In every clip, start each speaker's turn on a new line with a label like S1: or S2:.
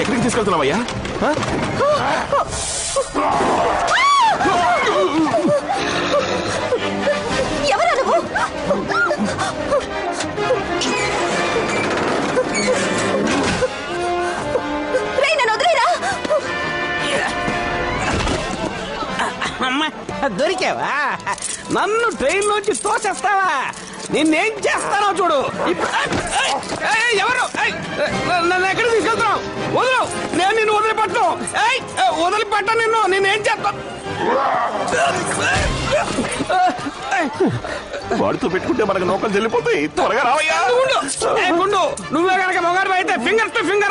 S1: ఎక్కడికి తీసుకెళ్తున్నావయ్యా?
S2: ఎవరా నువ్వు?
S3: దొరికావా? నన్ను ట్రైన్ లోంచి తోసేస్తావా? నిన్నేం చేస్తానో చూడు. ఇప్పుడు ఎవరు? నన్ను ఎక్కడ తీసుకెళ్తున్నావు? వదలు నేను నిన్ను వదిలిపెట్టను. ఏయ్, వదిలిపెట్ట నిన్ను. నేనేం చేస్తాను
S1: వాడితో పెట్టుకుంటే మనకు నౌకలు చెల్లిపోతాయి. త్వరగా రావయ్యా.
S3: గుండు. ఏ గుండు. నువ్వే కనుక మొగాడు అయితే ఫింగర్ టు ఫింగర్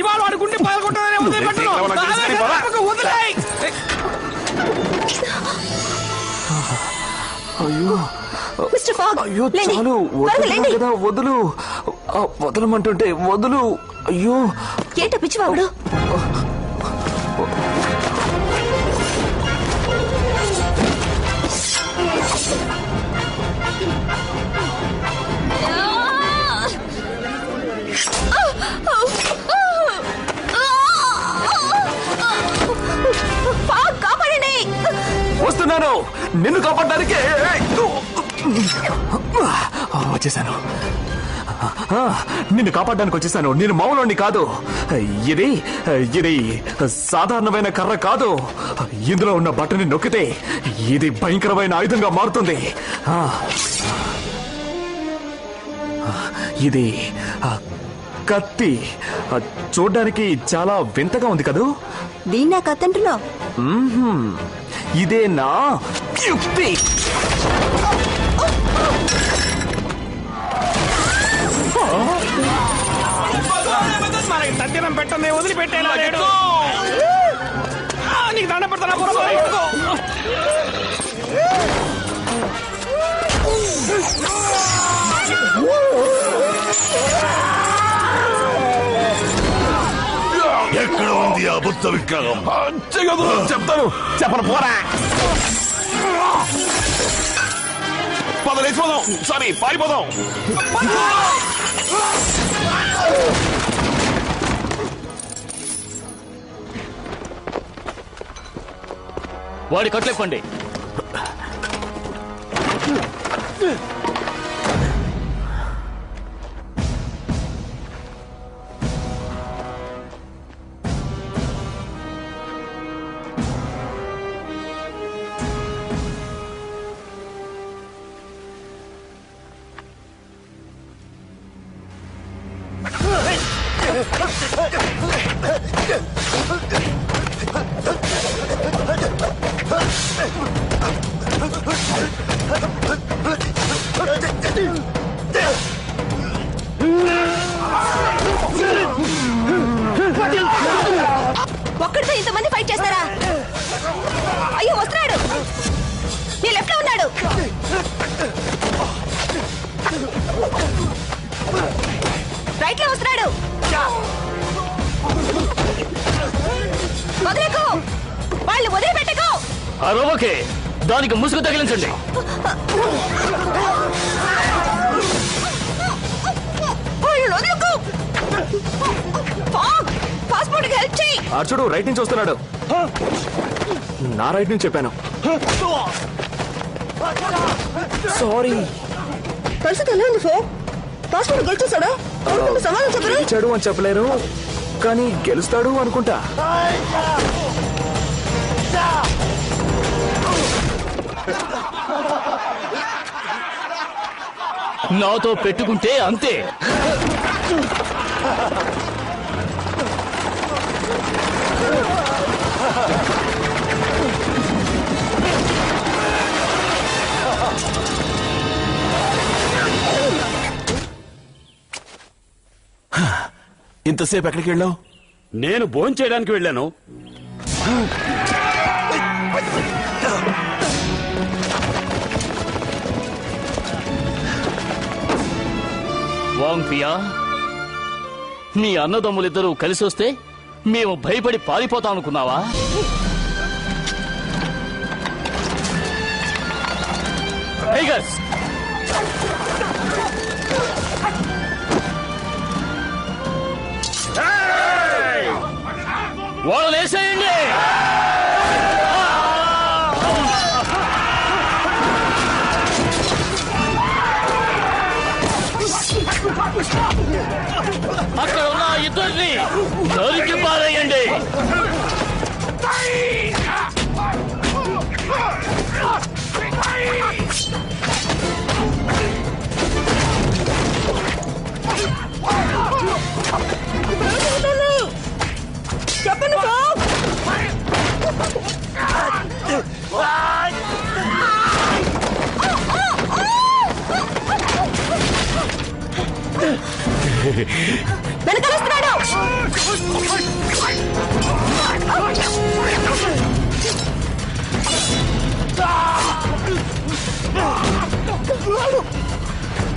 S3: ఇవాళ వాడు గుండె. వదిలేయ్
S2: మిస్టర్ ఫాగ్
S1: అయ్యో. చాలు వదులు
S2: లేండి.
S1: కదా వదులు వదలమంటుంటే వదులు అయ్యో
S2: ఏంటో పిచ్చివాగుడు
S1: నిన్ను కాపాడడానికి వచ్చేసాను నేను మౌలోని కాదు ఇది ఇది సాధారణమైన కర్ర కాదు ఇందులో ఉన్న బట్టని నొక్కితే ఇది భయంకరమైన ఆయుధంగా మారుతుంది ఆ. ఇది కత్తి చూడ్డానికి చాలా వింతగా ఉంది కదూ
S2: దీన్ని
S1: మ్మ్హ్మ్. ఇదే నా యుక్తి
S3: మనకి తద్దినం పెట్టండి వదిలిపెట్టేలా లేడు. ఆ, నీకు దండ పట్టుకో.
S4: ఎక్కడ ఉంది ఆ బుద్ధ విగ్రహం?
S1: చెప్తాను. చెప్పను పోరా. పద లేచిపోదాం సారీ పారిపోదాం.
S5: వాడి కట్లెప్పండి
S2: రైట్లో వస్తున్నాడు. వదిలేకు. వాళ్ళు వదిలిపెట్టకు.
S5: ఆ రోబోకే దానికి ముసుగు తగిలించండి.
S2: పాస్పోర్ట్ హెల్ప్ చేయి.
S1: అర్జుడు రైట్ నుంచి వస్తున్నాడు. నా రైట్ నుంచి చెప్పాను. సారీ
S2: పరిస్థితి ఎలా ఉంది ఫోన్ పాస్పోర్ట్ చెప్పరు
S1: గెలిచాడు అని చెప్పలేరు కానీ గెలుస్తాడు అనుకుంటా.
S5: నాతో పెట్టుకుంటే అంతే.
S1: ఇంతసేపు ఎక్కడికి వెళ్ళావు?
S4: నేను భోజనం చేయడానికి
S5: వెళ్ళాను. వాంగ్పియా నీ అన్నదమ్ములిద్దరూ కలిసి వస్తే మేము భయపడి పారిపోతాం అనుకున్నావా? టైగర్స్ వాళ్ళని వేసేయండి. అక్కడ ఉన్న ఇద్దరిని నరికి పారేయండి.
S2: వెనకాలొస్తున్నాడు.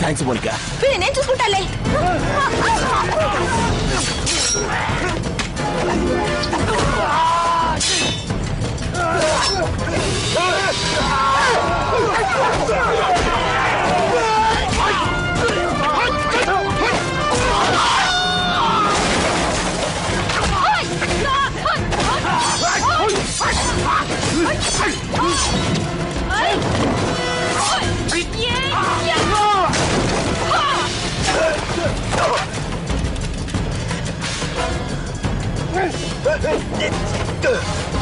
S6: థ్యాంక్స్ మోనిక
S2: వీడిని నేను చూసుకుంటాలే 哎，你，呃。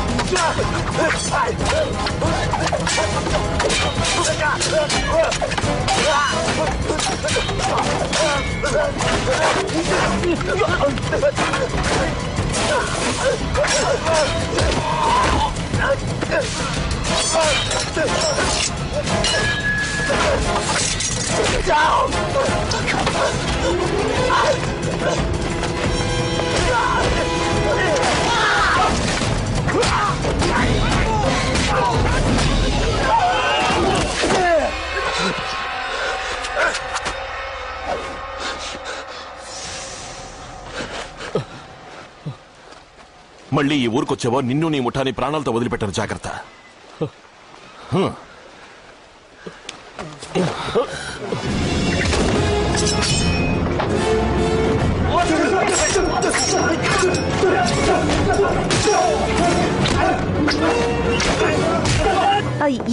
S2: Down!
S6: మళ్ళీ ఈ ఊరికొచ్చావో నిన్ను నీ ముఠాని ప్రాణాలతో వదిలిపెట్టారు జాగ్రత్త.
S2: ఆ,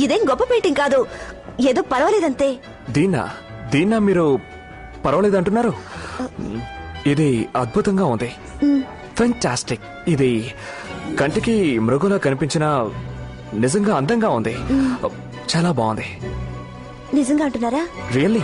S2: ఇదేం గొప్ప పెయింటింగ్ కాదు. ఏదో పర్వాలేదంతే.
S1: దీన్నా దీన్నా మీరు పర్వాలేదు అంటున్నారు ఇది అద్భుతంగా ఉంది. ఫెంటాస్టిక్ ఇది కంటికి మృగంలా కనిపించిన నిజంగా అందంగా ఉంది. చాలా బాగుంది.
S2: నిజంగా అంటున్నారా?
S1: రియల్లీ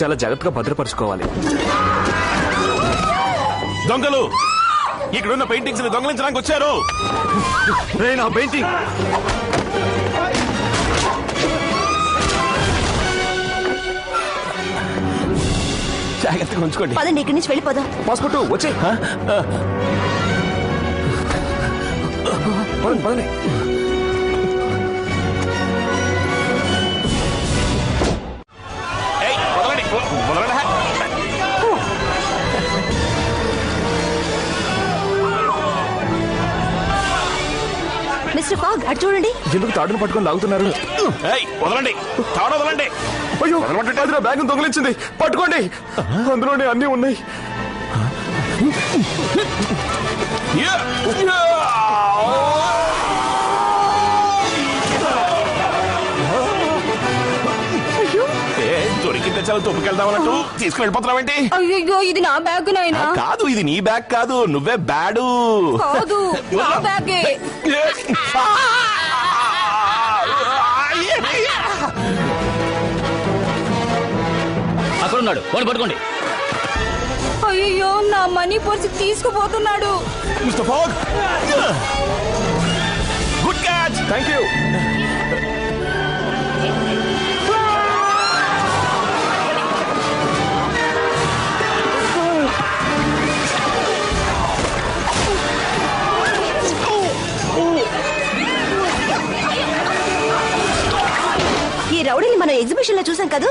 S1: చాలా జాగ్రత్తగా భద్రపరచుకోవాలి.
S6: దొంగలు! ఇక్కడున్న పెయింటింగ్స్ని దొంగలించడానికి వచ్చారు!
S1: రే నా పెయింటింగ్!
S7: జాగ్రత్తగా ఉంచుకోండి.
S2: పదండి ఇక్కడి నుంచి వెళ్ళిపోదాం.
S1: పాస్పోర్ట్ వచ్చే. పదండి పదండి.
S2: మిస్టర్ ఫాగ్ అటు చూడండి.
S1: ఎందుకు తాడును పట్టుకొని లాగుతున్నారు?
S6: ఏయ్, వదలండి. తాడు వదలండి.
S1: అయ్యో నా బ్యాగ్ దొంగిలించింది. పట్టుకోండి. అందులోనే అన్ని ఉన్నాయి.
S6: తొప్పుకెళ్దామన్నట్టు తీసుకుని వెళ్ళిపోతున్నావేంటి
S8: అయ్యో ఇది నా బ్యాగ్ నాయనా.
S6: కాదు ఇది నీ బ్యాగ్ కాదు నువ్వే బ్యాడు.
S8: కాదు నా బ్యాగే.
S5: అక్కడ ఉన్నాడు. వాడు పట్టుకోండి
S8: అయ్యో నా money purse తీసుకుపోతున్నాడు.
S6: Mister Fog.
S1: Good catch.
S8: Thank you మనం ఎగ్జిబిషన్లో చూసాం కదూ?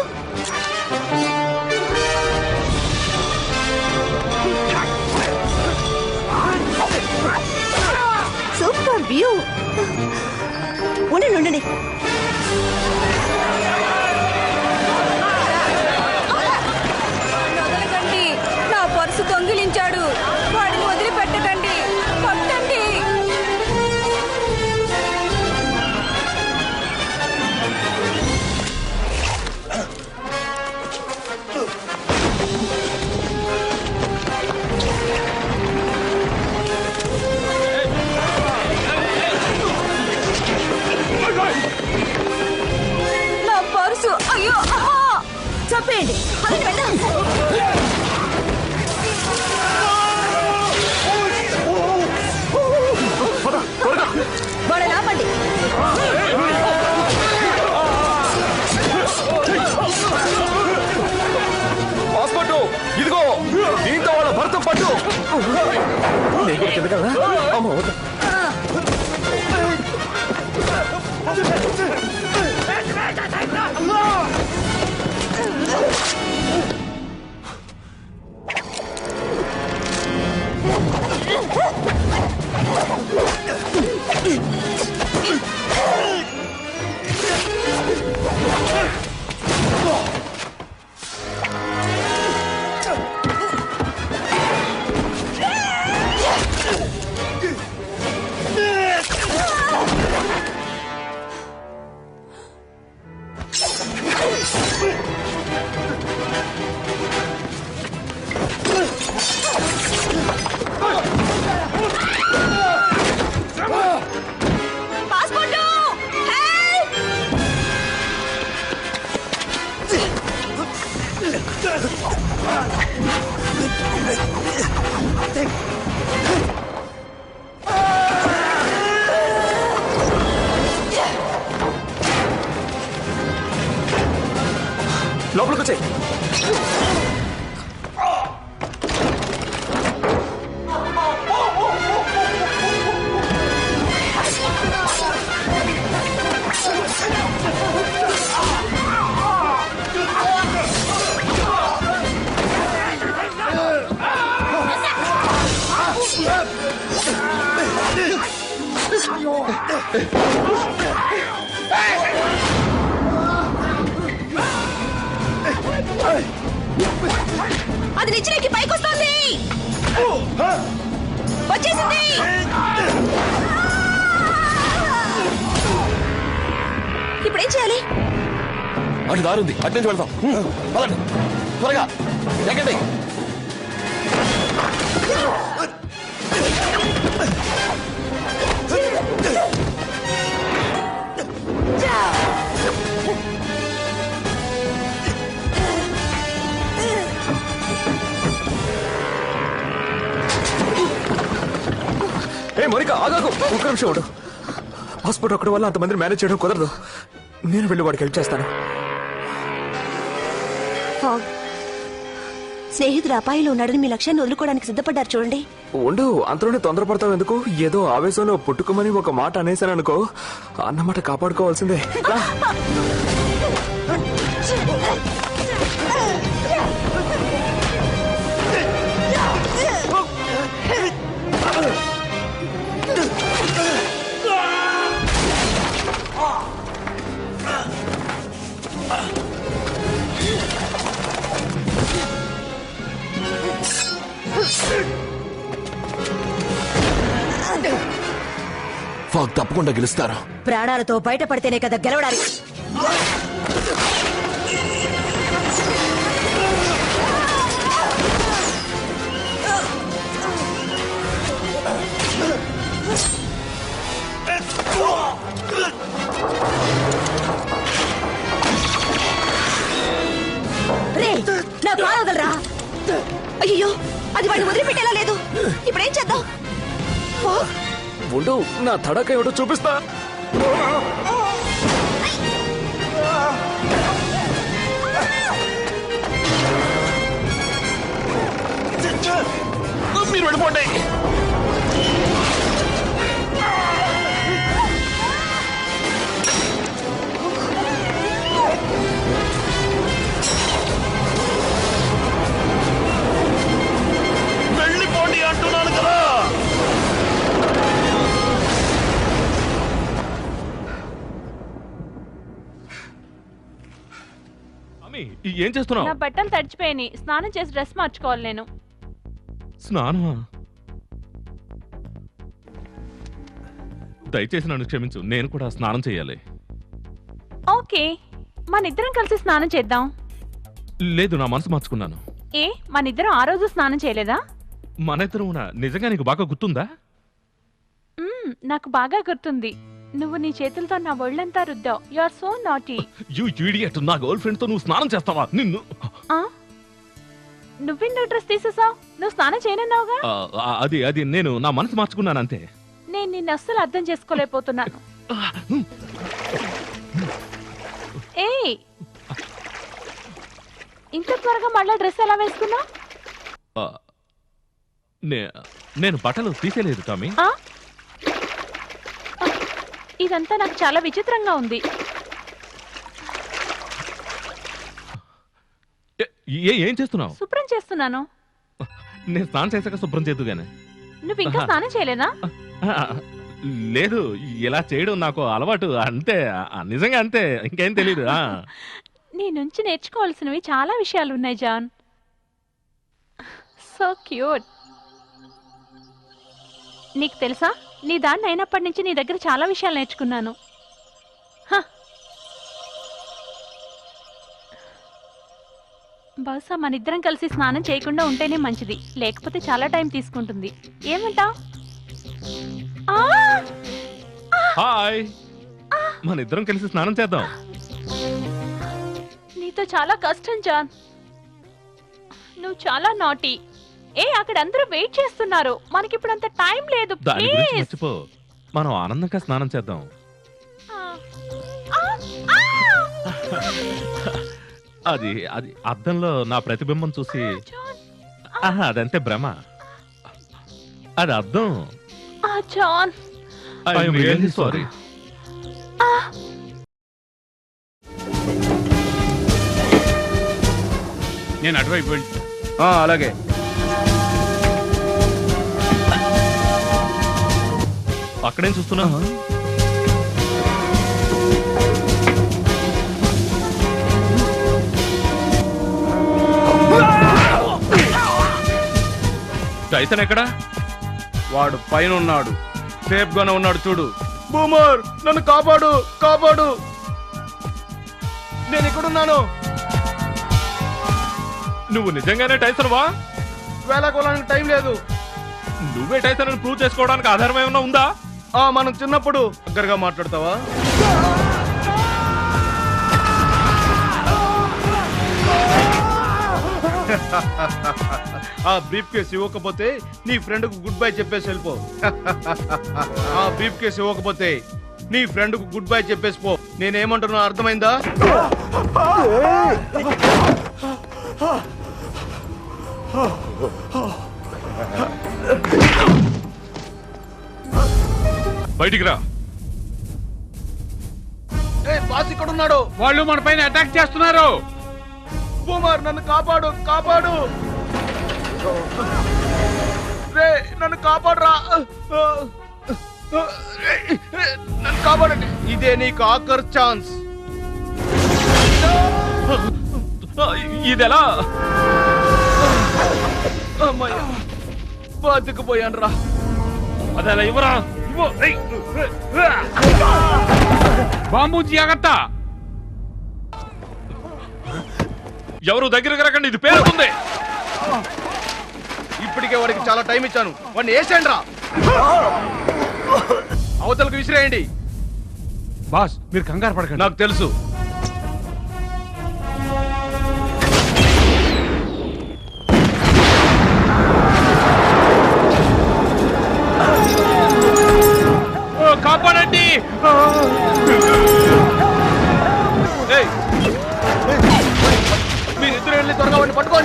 S8: Super view. ఉండండి ఉండండి.
S1: 哦，你给我准备账单，
S8: 哦，我。
S1: లోపలికి వచ్చాయి
S8: అది నిచ్చినకి పైకి వస్తుంది వచ్చేసింది. ఇప్పుడు ఏం చేయాలి?
S6: అటు దారుంది. అటు నుంచి వెళ్తాం పదండి. త్వరగా. ఎక్కండి.
S1: మౌనిక ఆగాకు. ఒక్క నిమిషం ఉండు. పాస్పోర్ట్ ఒక్కడి వల్ల అంతమందిని మేనేజ్ చేయడం కుదరదు. నేను వెళ్ళి వాడికి హెల్ప్ చేస్తాను.
S8: స్నేహితుడు అపాయంలో ఉన్నాడని మీ లక్ష్యాన్ని వదులుకోవడానికి సిద్ధపడ్డారు చూడండి.
S1: ఉండు అంతలోనే తొందరపడతావు ఎందుకు? ఏదో ఆవేశంలో పుట్టుకోమని ఒక మాట అనేసాను అనుకో అన్నమాట కాపాడుకోవాల్సిందే.
S6: తప్పకుండా గెలుస్తారు?
S2: ప్రాణాలతో బయటపడితేనే కదా గెలవడానికి. రే నా కాలు వదలరా? అయ్యో అది వాడిని వదిలిపెట్టేలా లేదు. ఇప్పుడేం చేద్దాం?
S4: ఉండు నా తడక ఏమిటో చూపిస్తా. మీరు వెళ్ళిపోండి.
S9: ఏం చేస్తున్నావు?
S10: నా బట్టలు తడిచిపోయినాయి. స్నానం చేసి డ్రెస్ మార్చుకోవాలి నేను.
S9: స్నానమా? దయచేసి నన్ను క్షమించు నేను కూడా స్నానం చేయాలి.
S10: ఓకే మన ఇద్దరం కలిసి స్నానం చేద్దాం.
S9: లేదు నా మనసు మార్చుకున్నాను.
S10: ఏ మన ఇద్దరం ఆ రోజు స్నానం చేయలేదా?
S9: మన ఇద్దరం నిజంగా నీకు బాగా గుర్తుందా?
S10: మ్మ్, నాకు బాగా గుర్తుంది. నువ్వు నీ చేతులతో నా ఒళ్ళంతా రుద్దావు. You are so naughty
S9: you idiot నా గర్ల్ ఫ్రెండ్తో నువ్వు స్నానం చేస్తావా? నిన్ను.
S10: నువ్వెందుకు డ్రెస్ తీసేసావు? నువ్వు స్నానం చేయనన్నావుగా?
S9: ఆ, ఆ, అది అది నేను నా మనసు మార్చుకున్నాను అంతే.
S10: నేను నిన్ను అస్సలు అర్థం చేసుకోలేకపోతున్నాను. ఏ ఇంత త్వరగా మళ్ళా డ్రెస్ ఎలా వేసుకున్నావు?
S9: ఆ, నే- నేను బట్టలు తీసేయలేదు టామీ.
S10: ఆ? ఇదంతా నాకు చాలా విచిత్రంగా ఉంది.
S9: ఏ- చేస్తున్నావు?
S10: శుభ్రం చేస్తున్నాను.
S9: నేను స్నానం చేశాక శుభ్రం చేద్దు గానే
S10: నువ్వు ఇంకా స్నానం చేయలేనా?
S9: లేదు ఇలా చేయడం నాకు అలవాటు. అంతే నిజంగా అంతే. ఇంకేం తెలీదు ఆ.
S10: నీ నుంచి నేర్చుకోవాల్సినవి చాలా విషయాలు ఉన్నాయి జాన్. So cute. నీకు తెలుసా? నీ దాన్ని అయినప్పటి నుంచి నీ దగ్గర చాలా విషయాలు నేర్చుకున్నాను. హ. బహుశా మన ఇద్దరం కలిసి స్నానం చేయకుండా ఉంటేనే మంచిది. లేకపోతే చాలా టైం తీసుకుంటుంది. ఏమంటావ్?
S9: హాయ్. మన ఇద్దరం కలిసి స్నానం చేద్దాం.
S10: నీతో చాలా కష్టం జాన్. నువ్వు చాలా నాటి. ఏ అక్కడ అందరూ వెయిట్ చేస్తున్నారు. మనకి ఇప్పుడు అంత టైం లేదు
S9: దాని గురించి
S10: ప్లీజ్.
S9: మర్చిపో. మనం ఆనందంగా స్నానం చేద్దాం. అది అది అద్దంలో నా ప్రతిబింబం చూసి. ఆహా, అదంతే భ్రమ. అది అద్దం.
S10: జాన్.
S9: I'm really sorry.
S11: నేను అటువైపు వెళ్ళి
S4: అలాగే.
S9: అక్కడేం చూస్తున్నా టైసన్ ఎక్కడా?
S4: వాడు పైన ఉన్నాడు సేఫ్ గానే ఉన్నాడు చూడు. బూమర్ నన్ను కాపాడు కాపాడు. నేను ఇక్కడున్నాను.
S9: నువ్వు నిజంగానే టైసన్ వా
S4: వేళకోవడానికి టైం లేదు.
S9: నువ్వే టైసన్ అని ప్రూవ్ చేసుకోవడానికి ఆధారం ఏమైనా ఉందా?
S4: ఆ మనం చిన్నప్పుడు దగ్గరగా మాట్లాడతావా? ఆ బ్రీఫ్ కేసు ఇవ్వకపోతే నీ ఫ్రెండ్కు గుడ్ బై చెప్పేసి వెళ్ళిపో. ఆ బ్రీఫ్ కేసు ఇవ్వకపోతే నీ ఫ్రెండ్కు గుడ్ బై చెప్పేసి పో. నేనేమంటున్నా అర్థమైందా?
S9: బయటికి రా.
S4: ఏ బాస్ ఇక్కడ ఉన్నాడు
S11: వాళ్ళు మన పైన అటాక్ చేస్తున్నారు.
S4: కుమార్ నన్ను కాపాడు కాపాడు. రే నన్ను కాపాడరా. నన్ను కాపాడండి. ఇదే నీకు ఆఖర్ ఛాన్స్
S9: ఇది ఎలా
S4: అమ్మయ్య బతుకుపోయాను రా
S9: అది అలా ఇవ్వరా? బాంబు జాగ్రత్త ఎవరు దగ్గరకు రకండి ఇది పేరుతుంది
S4: ఇప్పటికే వాడికి చాలా టైం ఇచ్చాను. వాడిని వేసేయండి రా. అవతలకు విసిరేయండి.
S9: బాస్ మీరు కంగారు పడకండి.
S4: నాకు తెలుసు.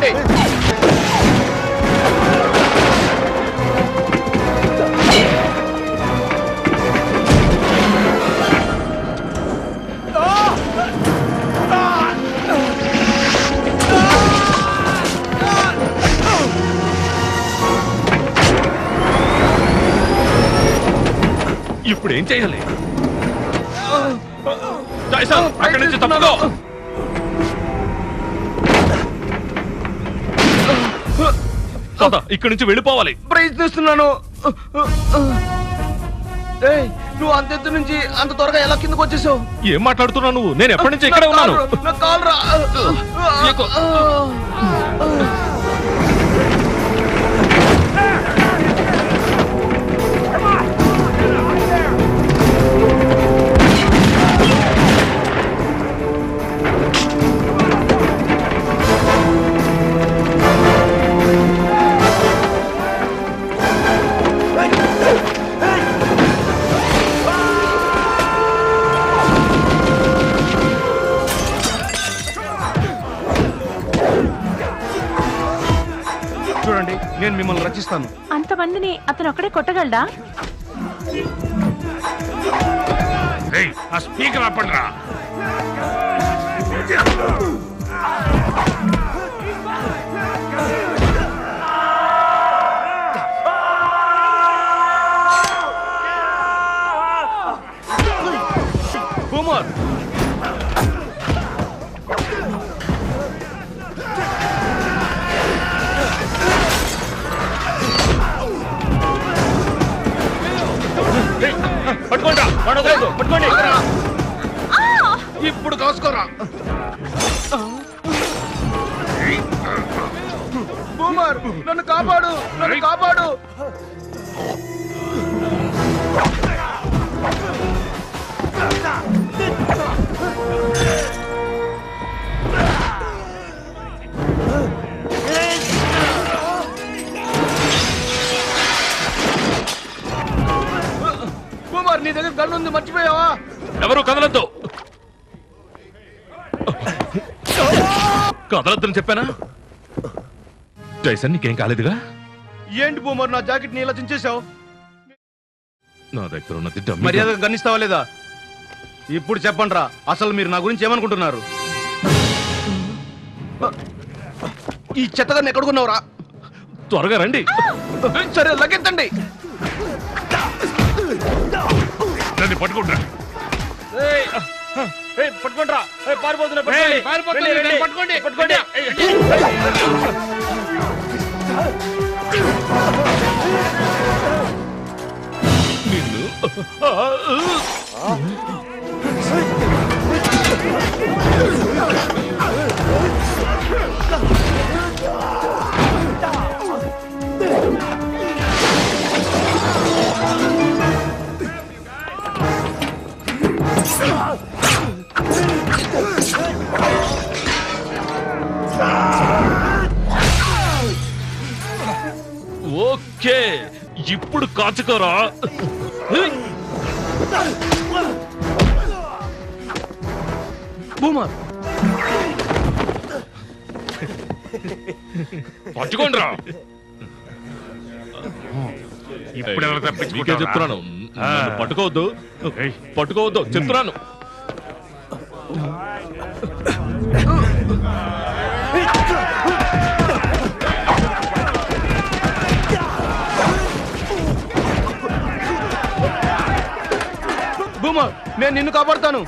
S4: త్వరగా
S9: ఇప్పుడు ఏం చేయాలి అక్కడి నుంచి తప్పుకో పద, ఇక్కడి నుంచి వెళ్ళిపోవాలి.
S4: ప్రయత్నిస్తున్నాను. ఏయ్, నువ్వు అంత ఎత్తు నుంచి అంత త్వరగా ఎలా కిందకు వచ్చేసావు?
S9: ఏం మాట్లాడుతున్నావు నువ్వు? నేను ఎప్పటి నుంచి ఇక్కడే ఉన్నాను?
S4: నా కాలు రా. రచిస్తాను
S10: అంతమందిని అతను ఒక్కడే కొట్టగలడా?
S9: ఆ స్పీకర్ ఆపండి పట్టుకోండి.
S4: ఇప్పుడు కాసుకోరా. బూమర్ నన్ను కాపాడు నన్ను కాపాడు. నీ దగ్గర గన్ను ఉంది మర్చిపోయావా?
S9: ఎవరు కదలద్దు? కదలద్దని చెప్పానా? జైసన్ నీకేం కాలేదుగా?
S4: ఏంటి బూమర్ నా జాకెట్ని ఇలా చించేశావు?
S9: నా దగ్గర ఉన్నది డమ్మీ
S4: మర్యాదగా గన్నిస్తావా లేదా? ఇప్పుడు చెప్పండి రా అసలు మీరు నా గురించి ఏమనుకుంటున్నారు? ఈ చెత్తగాన్ని ఎక్కడుకున్నావురా
S9: త్వరగా రండి.
S4: సరే లగెత్తండి.
S9: నన్ను పట్టుకుంటా
S4: పట్టుకుంటారా. పారిపోతున్నా
S9: పట్టుకోండి. పట్టుకోండి. నిన్ను. ఓకే ఇప్పుడు కాచుకోరా.
S4: బూమర్
S9: పట్టుకోండిరా.
S11: ఇప్పుడు ఎవరు
S9: మీకే
S11: తప్పించుకుంటారా?
S9: చెప్తున్నాను పట్టుకోవద్దు. పట్టుకోవద్దు చెప్తున్నాను.
S4: బూమర్ నేను నిన్ను కాపాడుతాను.